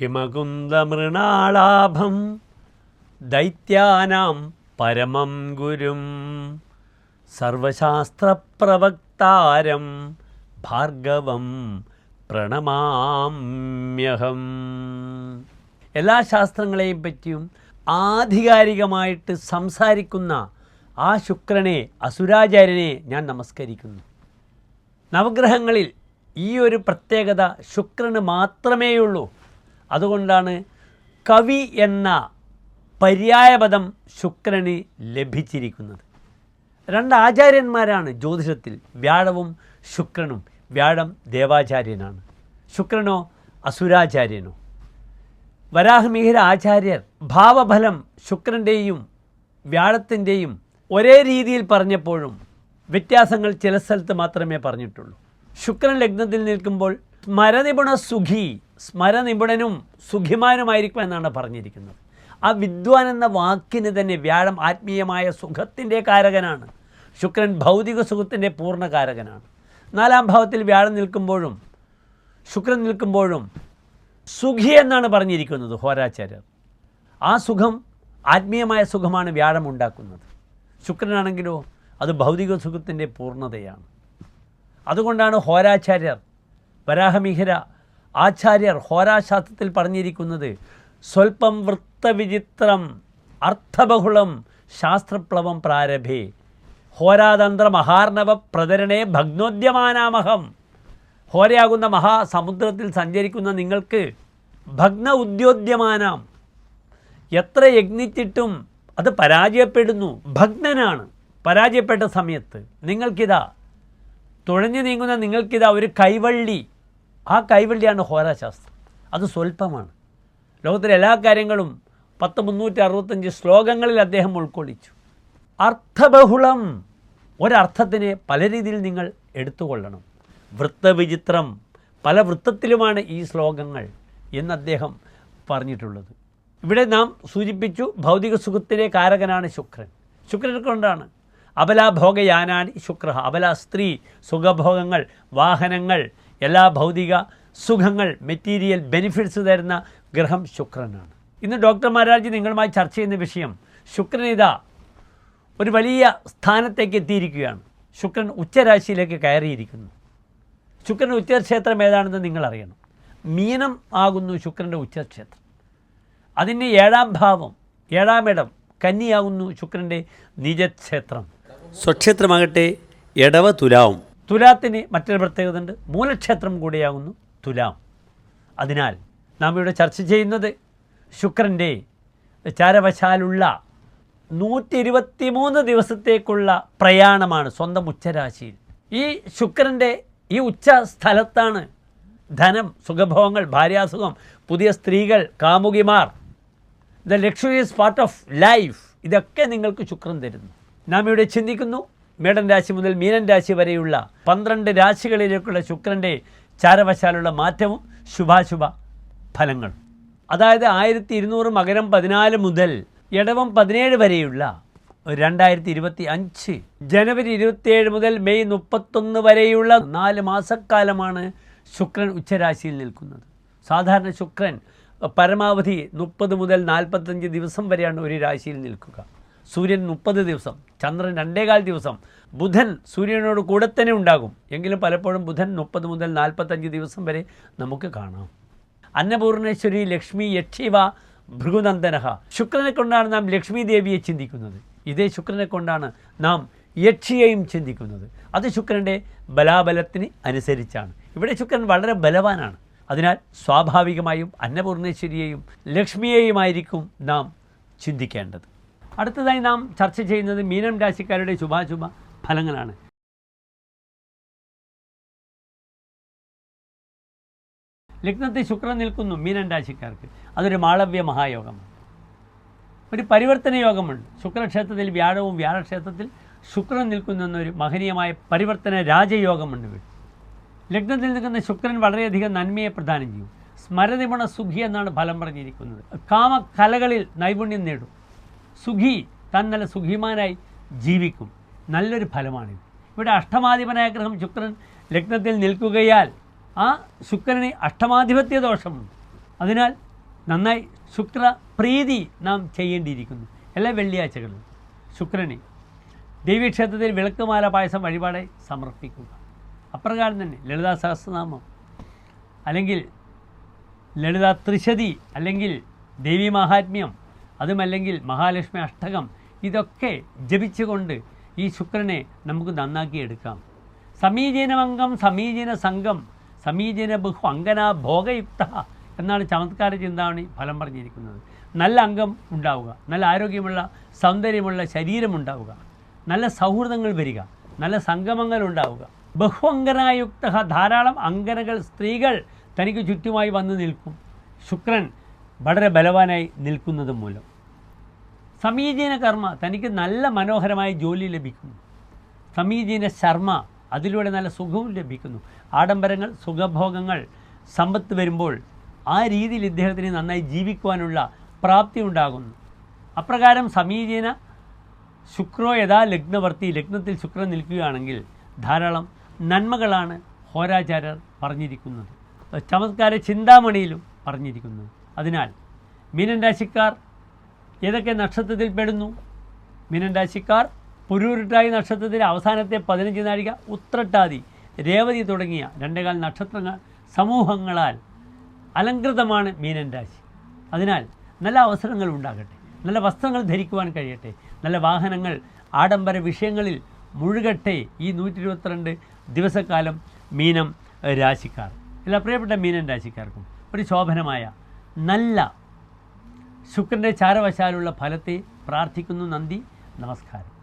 ഹിമകുന്ദമൃണാളാഭം ദൈത്യാനാം പരമം ഗുരും. സർവശാസ്ത്രപ്രവക്താരം ഭാർഗവം പ്രണമാമ്യഹം. എല്ലാ ശാസ്ത്രങ്ങളെയും പറ്റിയും ആധികാരികമായിട്ട് സംസാരിക്കുന്ന ആ ശുക്രനെ അസുരാചാര്യനെ ഞാൻ നമസ്കരിക്കുന്നു. നവഗ്രഹങ്ങളിൽ ഈ ഒരു പ്രത്യേകത ശുക്രന് മാത്രമേയുള്ളൂ. അതുകൊണ്ടാണ് കവി എന്ന പര്യായപദം ശുക്രന് ലഭിച്ചിരിക്കുന്നത്. രണ്ട് ആചാര്യന്മാരാണ് ജ്യോതിഷത്തിൽ വ്യാഴവും ശുക്രനും. വ്യാഴം ദേവാചാര്യനാണ്. ശുക്രനോ അസുരാചാര്യനോ. വരാഹമിഹിര ആചാര്യർ ഭാവഫലം ശുക്രന്റെയും വ്യാഴത്തിന്റെയും ഒരേ രീതിയിൽ പറഞ്ഞപ്പോഴും വ്യത്യാസങ്ങൾ ചില സ്ഥലത്ത് മാത്രമേ പറഞ്ഞിട്ടുള്ളൂ. ശുക്രൻ ലഗ്നത്തിൽ നിൽക്കുമ്പോൾ മരനിപുണ സുഖി സ്മരനിപുണനും സുഖിമാനുമായിരിക്കും എന്നാണ് പറഞ്ഞിരിക്കുന്നത്. ആ വിദ്വാൻ എന്ന വാക്കിന് തന്നെ വ്യാഴം ആത്മീയമായ സുഖത്തിന്റെ കാരകനാണ്. ശുക്രൻ ഭൗതിക സുഖത്തിന്റെ പൂർണകാരകനാണ് നാലാം ഭാവത്തിൽ വ്യാഴം നിൽക്കുമ്പോഴും ശുക്രൻ നിൽക്കുമ്പോഴും സുഖി എന്നാണ് പറഞ്ഞിരിക്കുന്നത് ഹോരാചാര്യർ. ആ സുഖം ആത്മീയമായ സുഖമാണ് വ്യാഴം ഉണ്ടാക്കുന്നത്. ശുക്രനാണെങ്കിലോ അത് ഭൗതിക സുഖത്തിന്റെ പൂർണതയാണ്. അതുകൊണ്ടാണ് ഹോരാചാര്യർ വരാഹമിഹിര ആചാര്യർ ഹോരാശാസ്ത്രത്തിൽ പറഞ്ഞിരിക്കുന്നത് സ്വൽപ്പം വൃത്തവിചിത്രം അർത്ഥബഹുളം ശാസ്ത്രപ്ലവം പ്രാരഭേ. ഹോരാതന്ത്ര മഹാർണവ പ്രതരണേ ഭഗ്നോദ്യമാനാമഹം. ഹോരയാകുന്ന മഹാസമുദ്രത്തിൽ സഞ്ചരിക്കുന്ന നിങ്ങൾക്ക് ഭഗ്ന ഉദ്യോദ്യമാനാം. എത്ര യജ്ഞിച്ചിട്ടും അത് പരാജയപ്പെടുന്നു. ഭഗ്നനാണ് പരാജയപ്പെട്ട സമയത്ത്. നിങ്ങൾക്കിതാ തുഴഞ്ഞു നീങ്ങുന്ന നിങ്ങൾക്കിതാ ഒരു കൈവള്ളി ആ കൈവള്ളിയാണ് ഹോരാശാസ്ത്രം അത് സ്വല്പമാണ്. ലോകത്തിലെ എല്ലാ കാര്യങ്ങളും പത്ത് മുന്നൂറ്റി അറുപത്തഞ്ച് ശ്ലോകങ്ങളിൽ അദ്ദേഹം ഉൾക്കൊള്ളിച്ചു. അർത്ഥബഹുളം ഒരർത്ഥത്തിനെ പല രീതിയിൽ നിങ്ങൾ എടുത്തുകൊള്ളണം. വൃത്തവിചിത്രം പല വൃത്തത്തിലുമാണ് ഈ ശ്ലോകങ്ങൾ എന്ന് അദ്ദേഹം പറഞ്ഞിട്ടുള്ളത്. ഇവിടെ നാം സൂചിപ്പിച്ചു ഭൗതിക സുഖത്തിലെ കാരകനാണ് ശുക്രൻ. ശുക്രൻ കൊണ്ടാണ് അബലാഭോഗയാനാനി ശുക്ര. അബല സ്ത്രീ സുഖഭോഗങ്ങൾ വാഹനങ്ങൾ എല്ലാ ഭൗതിക സുഖങ്ങൾ മെറ്റീരിയൽ ബെനിഫിറ്റ്സ് തരുന്ന ഗ്രഹം ശുക്രനാണ്. ഇന്ന് ഡോക്ടർ മഹാരാജ് നിങ്ങളുമായി ചർച്ച ചെയ്യുന്ന വിഷയം ശുക്രനിത ഒരു വലിയ സ്ഥാനത്തേക്ക് എത്തിയിരിക്കുകയാണ്. ശുക്രൻ ഉച്ചരാശിയിലേക്ക് കയറിയിരിക്കുന്നു. ശുക്രന്റെ ഉച്ചക്ഷേത്രം ഏതാണെന്ന് നിങ്ങളറിയണം. മീനം ആകുന്നു ശുക്രന്റെ ഉച്ചക്ഷേത്രം. അതിന്റെ ഏഴാം ഭാവം ഏഴാം ഇടം കന്നിയാകുന്നു ശുക്രന്റെ നിജക്ഷേത്രം. സ്വക്ഷേത്രമാകട്ടെ ഇടവ തുലാവും തുലാത്തിന് മറ്റൊരു പ്രത്യേകത ഉണ്ട് മൂലക്ഷേത്രം കൂടിയാകുന്നു തുലാം. അതിനാൽ നാം ഇവിടെ ചർച്ച ചെയ്യുന്നത് ശുക്രന്റെ ചാരവശാലുള്ള നൂറ്റി ഇരുപത്തി മൂന്ന് ദിവസത്തേക്കുള്ള പ്രയാണമാണ് സ്വന്തം ഉച്ചരാശിയിൽ. ഈ ശുക്രന്റെ ഈ ഉച്ച സ്ഥലത്താണ് ധനം സുഖഭോഗങ്ങൾ ഭാര്യാസുഖം പുതിയ സ്ത്രീകൾ കാമുകിമാർ. The luxurious part of life ഇതൊക്കെ നിങ്ങൾക്ക് ശുക്രൻ തരുന്നു. നാം ഇവിടെ ചിന്തിക്കുന്നു മേടൻ രാശി മുതൽ മീനൻ രാശി വരെയുള്ള പന്ത്രണ്ട് രാശികളിലേക്കുള്ള ശുക്രന്റെ ചാരവശാലുള്ള മാറ്റവും ശുഭാശുഭ ഫലങ്ങൾ. അതായത് ആയിരത്തി ഇരുന്നൂറ് മകരം പതിനാല് മുതൽ ഇടവം പതിനേഴ് വരെയുള്ള രണ്ടായിരത്തി ഇരുപത്തി അഞ്ച് ജനുവരി ഇരുപത്തിയേഴ് മുതൽ മെയ് മുപ്പത്തൊന്ന് വരെയുള്ള നാല് മാസക്കാലമാണ് ശുക്രൻ ഉച്ചരാശിയിൽ നിൽക്കുന്നത്. സാധാരണ ശുക്രൻ പരമാവധി മുപ്പത് മുതൽ നാൽപ്പത്തഞ്ച് ദിവസം വരെയാണ് ഒരു രാശിയിൽ നിൽക്കുക. സൂര്യൻ മുപ്പത് ദിവസം ചന്ദ്രൻ രണ്ടേകാൽ ദിവസം ബുധൻ സൂര്യനോട് കൂടെ തന്നെ ഉണ്ടാകും. എങ്കിലും പലപ്പോഴും ബുധൻ മുപ്പത് മുതൽ നാൽപ്പത്തഞ്ച് ദിവസം വരെ നമുക്ക് കാണാം. അന്നപൂർണേശ്വരി ലക്ഷ്മി യക്ഷിവ ഭൃഗുനന്ദനഹ. ശുക്രനെ കൊണ്ടാണ് നാം ലക്ഷ്മി ദേവിയെ ചിന്തിക്കുന്നത്. ഇതേ ശുക്രനെ കൊണ്ടാണ് നാം യക്ഷിയെയും ചിന്തിക്കുന്നത്. അത് ശുക്രന്റെ ബലാബലത്തിന് അനുസരിച്ചാണ്. ഇവിടെ ശുക്രൻ വളരെ ബലവാനാണ്. അതിനാൽ സ്വാഭാവികമായും അന്നപൂർണേശ്വരിയെയും ലക്ഷ്മിയെയുമായിരിക്കും നാം ചിന്തിക്കേണ്ടത്. അടുത്തതായി നാം ചർച്ച ചെയ്യുന്നത് മീനം രാശിക്കാരുടെ ശുഭാശുഭ ഫലങ്ങളാണ്. ലഗ്നത്തിൽ ശുക്രൻ നിൽക്കുന്നു മീനൻ രാശിക്കാർക്ക്. അതൊരു മാളവ്യ മഹായോഗമാണ് ഒരു പരിവർത്തന യോഗമുണ്ട്. ശുക്രക്ഷേത്രത്തിൽ വ്യാഴവും വ്യാഴക്ഷേത്രത്തിൽ ശുക്രൻ ഒരു മഹനീയമായ പരിവർത്തന രാജയോഗമുണ്ട് ലഗ്നത്തിൽ നിൽക്കുന്ന ശുക്രൻ വളരെയധികം നന്മയെ പ്രദാനം ചെയ്യും. സ്മരനിമണ സുഖി എന്നാണ് ഫലം പറഞ്ഞിരിക്കുന്നത്. കാമകലകളിൽ നൈപുണ്യം നേടും. സുഖി താൻ നല്ല സുഖിമാനായി ജീവിക്കും. നല്ലൊരു ഫലമാണിത്. ഇവിടെ അഷ്ടമാധിപനായ ഗ്രഹം ശുക്രൻ ലഗ്നത്തിൽ നിൽക്കുകയാൽ ആ ശുക്രന് അഷ്ടമാധിപത്യ ദോഷമുണ്ട്. അതിനാൽ നന്നായി ശുക്ര പ്രീതി നാം ചെയ്യേണ്ടിയിരിക്കുന്നു. എല്ലാ വെള്ളിയാഴ്ചകളിലും ശുക്രനെ ദേവീക്ഷേത്രത്തിൽ വിളക്കുമാല പായസം വഴിപാടെ സമർപ്പിക്കുക. അപ്രകാരം തന്നെ ലളിതാ സഹസ്രനാമം. അല്ലെങ്കിൽ ലളിതാ ത്രിശതി അല്ലെങ്കിൽ ദേവി മഹാത്മ്യം അതുമല്ലെങ്കിൽ മഹാലക്ഷ്മി അഷ്ടകം ഇതൊക്കെ ജപിച്ചുകൊണ്ട് ഈ ശുക്രനെ നമുക്ക് നന്നാക്കിയെടുക്കാം സമീചീനമംഗം സമീചീന സംഘം സമീചീന ബഹു അങ്കന ഭോഗയുക്ത എന്നാണ് ചമത്കാര ചിന്താമണി ഫലം പറഞ്ഞിരിക്കുന്നത്. നല്ല അംഗം ഉണ്ടാവുക നല്ല ആരോഗ്യമുള്ള സൗന്ദര്യമുള്ള ശരീരം ഉണ്ടാവുക നല്ല സൗഹൃദങ്ങൾ വരിക നല്ല സംഗമങ്ങൾ ഉണ്ടാവുക. ബഹു അങ്കനായുക്ത ധാരാളം അങ്കനകൾ സ്ത്രീകൾ തനിക്ക് ചുറ്റുമായി വന്ന് നിൽക്കും. ശുക്രൻ വളരെ ബലവാനായി നിൽക്കുന്നത് മൂലം. സമീചീന കർമ്മ തനിക്ക് നല്ല മനോഹരമായ ജോലി ലഭിക്കുന്നു. സമീചീന ശർമ്മ അതിലൂടെ നല്ല സുഖവും ലഭിക്കുന്നു. ആഡംബരങ്ങൾ സുഖഭോഗങ്ങൾ സമ്പത്ത് വരുമ്പോൾ ആ രീതിയിൽ ഇദ്ദേഹത്തിന് നന്നായി ജീവിക്കുവാനുള്ള പ്രാപ്തി ഉണ്ടാകുന്നു. അപ്രകാരം സമീചീന ശുക്രോ യഥാ ലഗ്നവർത്തി ലഗ്നത്തിൽ ശുക്രൻ നിൽക്കുകയാണെങ്കിൽ ധാരാളം നന്മകളാണ് ഹോരാചാര്യർ പറഞ്ഞിരിക്കുന്നത്. ചമത്കാര ചിന്താമണിയിലും പറഞ്ഞിരിക്കുന്നത് അതിനാൽ മീനൻ രാശിക്കാർ ഏതൊക്കെ നക്ഷത്രത്തിൽ പെടുന്നു? മീനൻ രാശിക്കാർ പുരൂരുട്ടായി നക്ഷത്രത്തിലെ അവസാനത്തെ പതിനഞ്ച് നാഴിക ഉത്രട്ടാതി രേവതി തുടങ്ങിയ രണ്ടേകാൽ നക്ഷത്രങ്ങൾ സമൂഹങ്ങളാൽ അലങ്കൃതമാണ് മീനൻ രാശി. അതിനാൽ നല്ല അവസരങ്ങൾ ഉണ്ടാകട്ടെ. നല്ല വസ്ത്രങ്ങൾ ധരിക്കുവാൻ കഴിയട്ടെ. നല്ല വാഹനങ്ങൾ ആഡംബര വിഷയങ്ങളിൽ മുഴുകട്ടെ ഈ നൂറ്റി ഇരുപത്തിരണ്ട് ദിവസക്കാലം മീനം രാശിക്കാർ. എല്ലാ പ്രിയപ്പെട്ട മീനൻ രാശിക്കാർക്കും ഒരു ശോഭനമായ നല്ല ശുക്രന്റെ ചാരവശാലുള്ള ഫലത്തെ പ്രാർത്ഥിക്കുന്നു നന്ദി. നമസ്കാരം.